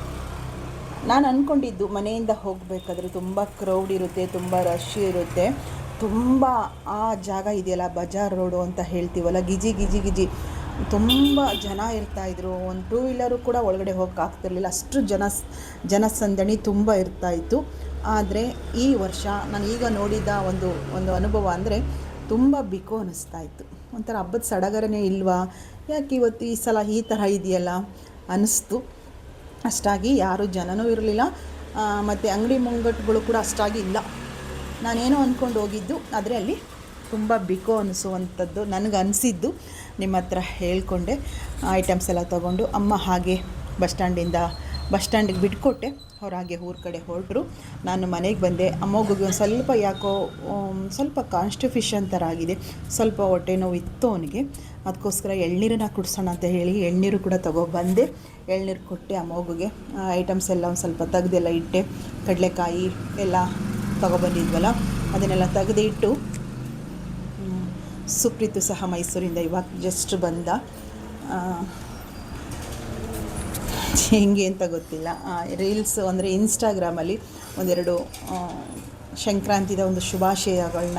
ನಾನು ಅಂದ್ಕೊಂಡಿದ್ದು ಮನೆಯಿಂದ ಹೋಗಬೇಕಾದ್ರೆ ತುಂಬ ಕ್ರೌಡ್ ಇರುತ್ತೆ, ತುಂಬ ರಶ್ ಇರುತ್ತೆ. ತುಂಬ ಆ ಜಾಗ ಇದೆಯಲ್ಲ, ಬಜಾರ್ ರೋಡು ಅಂತ ಹೇಳ್ತೀವಲ್ಲ, ಗಿಜಿ ಗಿಜಿ ಗಿಜಿ. ತುಂಬ ಜನ ಇರ್ತಾಯಿದ್ರು ಒಂದು ಟೂ ವೀಲರು ಕೂಡ ಒಳಗಡೆ ಹೋಗಕ್ಕೆ ಆಗ್ತಿರ್ಲಿಲ್ಲ. ಅಷ್ಟು ಜನ, ಜನಸಂದಣಿ ತುಂಬ ಇರ್ತಾಯಿತ್ತು ಆದರೆ ಈ ವರ್ಷ ನಾನು ಈಗ ನೋಡಿದ ಒಂದು ಒಂದು ಅನುಭವ ಅಂದರೆ ತುಂಬ ಬಿಕೋ ಅನ್ನಿಸ್ತಾ ಇತ್ತು. ಒಂಥರ ಹಬ್ಬದ ಸಡಗರನೇ ಇಲ್ವಾ? ಯಾಕೆ ಇವತ್ತು ಈ ಸಲ ಈ ಥರ ಇದೆಯಲ್ಲ? ಅನ್ನಿಸ್ತು ಅಷ್ಟಾಗಿ ಯಾರು ಜನನೂ ಇರಲಿಲ್ಲ. ಮತ್ತು ಅಂಗಡಿ ಮುಂಗಟ್ಟುಗಳು ಕೂಡ ಅಷ್ಟಾಗಿ ಇಲ್ಲ. ನಾನೇನೋ ಅಂದ್ಕೊಂಡು ಹೋಗಿದ್ದು, ಆದರೆ ಅಲ್ಲಿ ತುಂಬ ಬಿಕೋ ಅನ್ನಿಸುವಂಥದ್ದು ನನಗೆ ಅನಿಸಿದ್ದು. ನಿಮ್ಮ ಹತ್ರ ಹೇಳ್ಕೊಂಡೆ. ಐಟಮ್ಸ್ ಎಲ್ಲ ತೊಗೊಂಡು ಅಮ್ಮ ಹಾಗೆ ಬಸ್ ಸ್ಟ್ಯಾಂಡಿಂದ, ಬಸ್ ಸ್ಟ್ಯಾಂಡಿಗೆ ಬಿಟ್ಕೊಟ್ಟೆ. ಅವ್ರು ಹಾಗೆ ಊರ ಕಡೆ ಹೊರಟರು. ನಾನು ಮನೆಗೆ ಬಂದೆ. ಅಮ್ಮಗಿಗೆ ಒಂದು ಸ್ವಲ್ಪ ಯಾಕೋ ಸ್ವಲ್ಪ ಕಾನ್ಸ್ಟಿಫಿಷನ್ ಥರ ಆಗಿದೆ. ಸ್ವಲ್ಪ ಹೊಟ್ಟೆ ನೋವು ಇತ್ತು ಅವನಿಗೆ. ಅದಕ್ಕೋಸ್ಕರ ಎಳ್ನೀರನ್ನ ಕುಡಿಸೋಣ ಅಂತ ಹೇಳಿ ಎಳ್ನೀರು ಕೂಡ ತಗೊಬಂದೆ ಎಳ್ನೀರು ಕೊಟ್ಟೆ ಅಮ್ಮಗಿಗೆ. ಐಟಮ್ಸ್ ಎಲ್ಲ ಒಂದು ಸ್ವಲ್ಪ ತೆಗೆದೆಲ್ಲ ಇಟ್ಟೆ. ಕಡಲೆಕಾಯಿ ಎಲ್ಲ ತಗೊಬಂದಿದ್ವಲ್ಲ ಅದನ್ನೆಲ್ಲ ತೆಗೆದಿಟ್ಟು ಸುಪ್ರೀತು ಸಹ ಮೈಸೂರಿಂದ ಇವಾಗ ಜಸ್ಟ್ ಬಂದ. ಹೆಂಗೆ ಅಂತ ಗೊತ್ತಿಲ್ಲ. ರೀಲ್ಸ್ ಅಂದರೆ ಇನ್ಸ್ಟಾಗ್ರಾಮಲ್ಲಿ ಒಂದೆರಡು ಸಂಕ್ರಾಂತಿದ ಒಂದು ಶುಭಾಶಯಗಳನ್ನ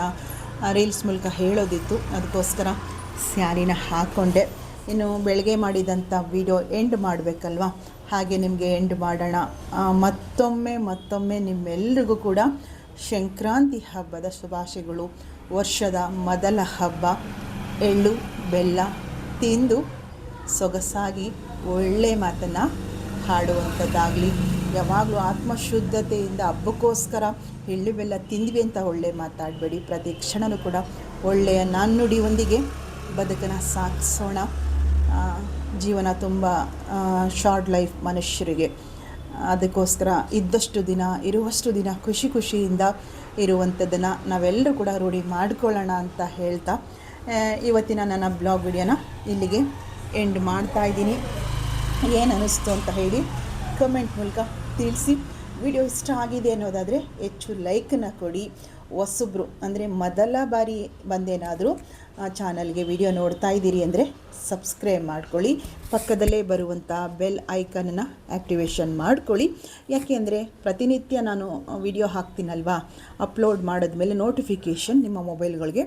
ರೀಲ್ಸ್ ಮೂಲಕ ಹೇಳೋದಿತ್ತು. ಅದಕ್ಕೋಸ್ಕರ ಸ್ಯಾರಿನ ಹಾಕ್ಕೊಂಡೆ ಇನ್ನು ಬೆಳಗ್ಗೆ ಮಾಡಿದಂಥ ವಿಡಿಯೋ ಎಂಡ್ ಮಾಡಬೇಕಲ್ವ? ಹಾಗೆ ನಿಮಗೆ ಎಂಡ್ ಮಾಡೋಣ. ಮತ್ತೊಮ್ಮೆ ಮತ್ತೊಮ್ಮೆ ನಿಮ್ಮೆಲ್ರಿಗೂ ಕೂಡ ಸಂಕ್ರಾಂತಿ ಹಬ್ಬದ ಶುಭಾಶಯಗಳು. ವರ್ಷದ ಮೊದಲ ಹಬ್ಬ, ಎಳ್ಳು, ಬೆಲ್ಲ ತಿಂದು ಸೊಗಸಾಗಿ ಒಳ್ಳೆ ಮಾತನ್ನು ಹಾಡುವಂಥದ್ದಾಗಲಿ. ಯಾವಾಗಲೂ ಆತ್ಮಶುದ್ಧತೆಯಿಂದ ಹಬ್ಬಕ್ಕೋಸ್ಕರ ಎಳ್ಳು ಬೆಲ್ಲ ತಿಂದ್ವಿ ಅಂತ ಒಳ್ಳೆ ಮಾತಾಡಬೇಡಿ. ಪ್ರತಿ ಕ್ಷಣವೂ ಕೂಡ ಒಳ್ಳೆಯ ನಾಣ್ಣುಡಿಯೊಂದಿಗೆ ಬದುಕನ್ನು ಸಾಗಿಸೋಣ. ಜೀವನ ತುಂಬ ಶಾರ್ಟ್ ಲೈಫ್ ಮನುಷ್ಯರಿಗೆ. ಅದಕ್ಕೋಸ್ಕರ ಇದ್ದಷ್ಟು ದಿನ, ಇರುವಷ್ಟು ದಿನ ಖುಷಿ ಖುಷಿಯಿಂದ ಇರುವಂಥದ್ದನ್ನು ನಾವೆಲ್ಲರೂ ಕೂಡ ರೂಢಿ ಮಾಡ್ಕೊಳ್ಳೋಣ ಅಂತ ಹೇಳ್ತಾ ಇವತ್ತಿನ ನನ್ನ ಬ್ಲಾಗ್ ವಿಡಿಯೋನ ಇಲ್ಲಿಗೆ ಎಂಡ್ ಮಾಡ್ತಾ ಇದ್ದೀನಿ. ಏನು ಅನ್ನಿಸ್ತು ಅಂತ ಹೇಳಿ ಕಮೆಂಟ್ ಮೂಲಕ ತಿಳಿಸಿ. ವಿಡಿಯೋ ಇಷ್ಟ ಆಗಿದೆ ಅನ್ನೋದಾದರೆ ಹೆಚ್ಚು ಲೈಕನ್ನು ಕೊಡಿ. ಹೊಸಬ್ರು ಅಂದರೆ ಮೊದಲ ಬಾರಿ ಬಂದೇನಾದರೂ, ಆ ಚಾನಲ್ಗೆ ವಿಡಿಯೋ ನೋಡ್ತಾ ಇದ್ದೀರಿ ಅಂದರೆ ಸಬ್ಸ್ಕ್ರೈಬ್ ಮಾಡ್ಕೊಳ್ಳಿ. ಪಕ್ಕದಲ್ಲೇ ಬರುವಂಥ ಬೆಲ್ ಐಕನನ್ನು ಆ್ಯಕ್ಟಿವೇಶನ್ ಮಾಡ್ಕೊಳ್ಳಿ. ಯಾಕೆ ಅಂದರೆ ಪ್ರತಿನಿತ್ಯ ನಾನು ವಿಡಿಯೋ ಹಾಕ್ತೀನಲ್ವಾ? ಅಪ್ಲೋಡ್ ಮಾಡಿದ್ಮೇಲೆ ನೋಟಿಫಿಕೇಷನ್ ನಿಮ್ಮ ಮೊಬೈಲ್ಗಳಿಗೆ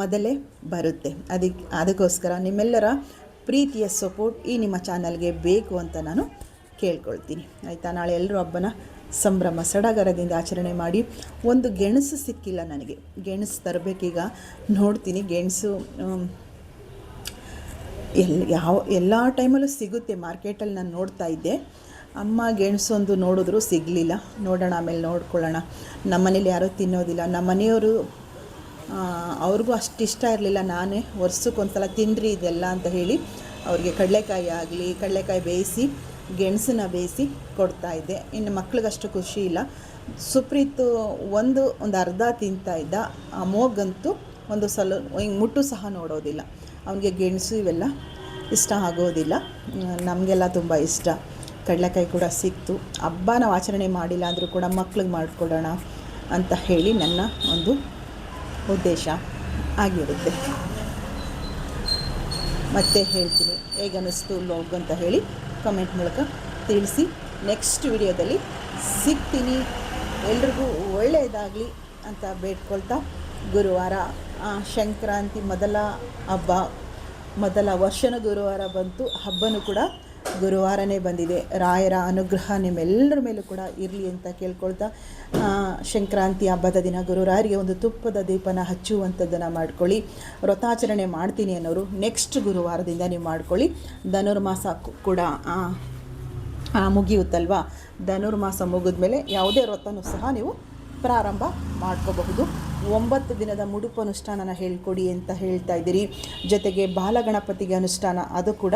ಮೊದಲೇ ಬರುತ್ತೆ. ಅದಕ್ಕೆ ಅದಕ್ಕೋಸ್ಕರ ನಿಮ್ಮೆಲ್ಲರ ಪ್ರೀತಿಯ ಸಪೋರ್ಟ್ ಈ ನಿಮ್ಮ ಚಾನಲ್ಗೆ ಬೇಕು ಅಂತ ನಾನು ಕೇಳ್ಕೊಳ್ತೀನಿ. ಆಯಿತಾ? ನಾಳೆ ಎಲ್ಲರೂ ಹಬ್ಬನ ಸಂಭ್ರಮ ಸಡಗರದಿಂದ ಆಚರಣೆ ಮಾಡಿ ಒಂದು ಗೆಣಸು ಸಿಕ್ಕಿಲ್ಲ ನನಗೆ. ಗೆಣಸು ತರಬೇಕೀಗ. ನೋಡ್ತೀನಿ ಗೆಣಸು ಎಲ್ ಎಲ್ಲಿ ಯಾವ, ಎಲ್ಲ ಟೈಮಲ್ಲೂ ಸಿಗುತ್ತೆ. ಮಾರ್ಕೆಟಲ್ಲಿ ನಾನು ನೋಡ್ತಾ ಇದ್ದೆ. ಅಮ್ಮ ಗೆಣಸೊಂದು ನೋಡಿದ್ರು ಸಿಗಲಿಲ್ಲ. ನೋಡೋಣ ಆಮೇಲೆ ನೋಡ್ಕೊಳ್ಳೋಣ. ನಮ್ಮನೇಲಿ ಯಾರೂ ತಿನ್ನೋದಿಲ್ಲ. ನಮ್ಮ ಮನೆಯವರು ಅವ್ರಿಗೂ ಅಷ್ಟು ಇಷ್ಟ ಇರಲಿಲ್ಲ. ನಾನೇ ವರ್ಷಕ್ಕೊಂದ್ಸಲ ತಿನ್ನಿರಿ ಇದೆಲ್ಲ ಅಂತ ಹೇಳಿ ಅವ್ರಿಗೆ ಕಡಲೆಕಾಯಿ ಆಗಲಿ, ಕಡಲೆಕಾಯಿ ಬೇಯಿಸಿ, ಗೆಣಸನ್ನ ಬೇಯಿಸಿ ಕೊಡ್ತಾಯಿದ್ದೆ ಇನ್ನು ಮಕ್ಳಿಗಷ್ಟು ಖುಷಿ ಇಲ್ಲ. ಸುಪ್ರೀತು ಒಂದು ಒಂದು ಅರ್ಧ ತಿಂತಾ ಇದ್ದ. ಅಮೋಗಂತೂ ಒಂದು ಸಲ, ಹಿಂಗೆ ಮುಟ್ಟು ಸಹ ನೋಡೋದಿಲ್ಲ. ಅವನಿಗೆ ಗೆಣಸು ಇವೆಲ್ಲ ಇಷ್ಟ ಆಗೋದಿಲ್ಲ. ನಮಗೆಲ್ಲ ತುಂಬ ಇಷ್ಟ. ಕಡಲೆಕಾಯಿ ಕೂಡ ಸಿಕ್ತು. ಹಬ್ಬ ನಾವು ಆಚರಣೆ ಮಾಡಿಲ್ಲ ಅಂದರೂ ಕೂಡ ಮಕ್ಳಿಗೆ ಮಾಡಿಕೊಡೋಣ ಅಂತ ಹೇಳಿ ನನ್ನ ಒಂದು ಉದ್ದೇಶ ಆಗಿರುತ್ತೆ. ಮತ್ತೆ ಹೇಳ್ತೀನಿ, ಹೇಗೆ ಅನ್ನಿಸ್ತು ಲೋಗ್ ಅಂತ ಹೇಳಿ ಕಮೆಂಟ್ ಮೂಲಕ ತಿಳಿಸಿ. ನೆಕ್ಸ್ಟ್ ವಿಡಿಯೋದಲ್ಲಿ ಸಿಗ್ತೀನಿ. ಎಲ್ರಿಗೂ ಒಳ್ಳೆಯದಾಗಲಿ ಅಂತ ಬೇಡ್ಕೊಳ್ತಾ, ಗುರುವಾರ ಸಂಕ್ರಾಂತಿ ಮೊದಲ ಹಬ್ಬ, ಮೊದಲ ವರ್ಷನ ಗುರುವಾರ ಬಂತು, ಹಬ್ಬನೂ ಕೂಡ ಗುರುವಾರನೇ ಬಂದಿದೆ. ರಾಯರ ಅನುಗ್ರಹ ನಿಮ್ಮೆಲ್ಲರ ಮೇಲೂ ಕೂಡ ಇರಲಿ ಅಂತ ಕೇಳ್ಕೊಳ್ತಾ ಸಂಕ್ರಾಂತಿ ಹಬ್ಬದ ದಿನ ಗುರುರಾಯರಿಗೆ ಒಂದು ತುಪ್ಪದ ದೀಪನ ಹಚ್ಚುವಂಥದ್ದನ್ನು ಮಾಡ್ಕೊಳ್ಳಿ. ವ್ರತಾಚರಣೆ ಮಾಡ್ತೀನಿ ಅನ್ನೋರು ನೆಕ್ಸ್ಟ್ ಗುರುವಾರದಿಂದ ನೀವು ಮಾಡ್ಕೊಳ್ಳಿ. ಧನುರ್ಮಾಸ ಕೂಡ ಮುಗಿಯುತ್ತಲ್ವಾ? ಧನುರ್ಮಾಸ ಮುಗಿದ್ಮೇಲೆ ಯಾವುದೇ ವ್ರತನೂ ಸಹ ನೀವು ಪ್ರಾರಂಭ ಮಾಡ್ಕೋಬಹುದು. ಒಂಬತ್ತು ದಿನದ ಮುಡುಪು ಅನುಷ್ಠಾನನ ಹೇಳ್ಕೊಡಿ ಅಂತ ಹೇಳ್ತಾ ಇದ್ದೀರಿ. ಜೊತೆಗೆ ಬಾಲಗಣಪತಿಗೆ ಅನುಷ್ಠಾನ, ಅದು ಕೂಡ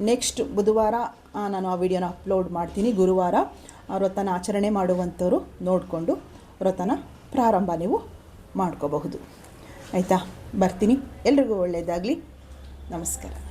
ನೆಕ್ಸ್ಟ್ ಬುಧವಾರ ನಾನು ಆ ವಿಡಿಯೋನ ಅಪ್ಲೋಡ್ ಮಾಡ್ತೀನಿ. ಗುರುವಾರ ವ್ರತನ ಆಚರಣೆ ಮಾಡುವಂಥವ್ರು ನೋಡಿಕೊಂಡು ವ್ರತನ ಪ್ರಾರಂಭ ನೀವು ಮಾಡ್ಕೋಬಹುದು. ಆಯಿತಾ? ಬರ್ತೀನಿ. ಎಲ್ರಿಗೂ ಒಳ್ಳೆಯದಾಗಲಿ ನಮಸ್ಕಾರ.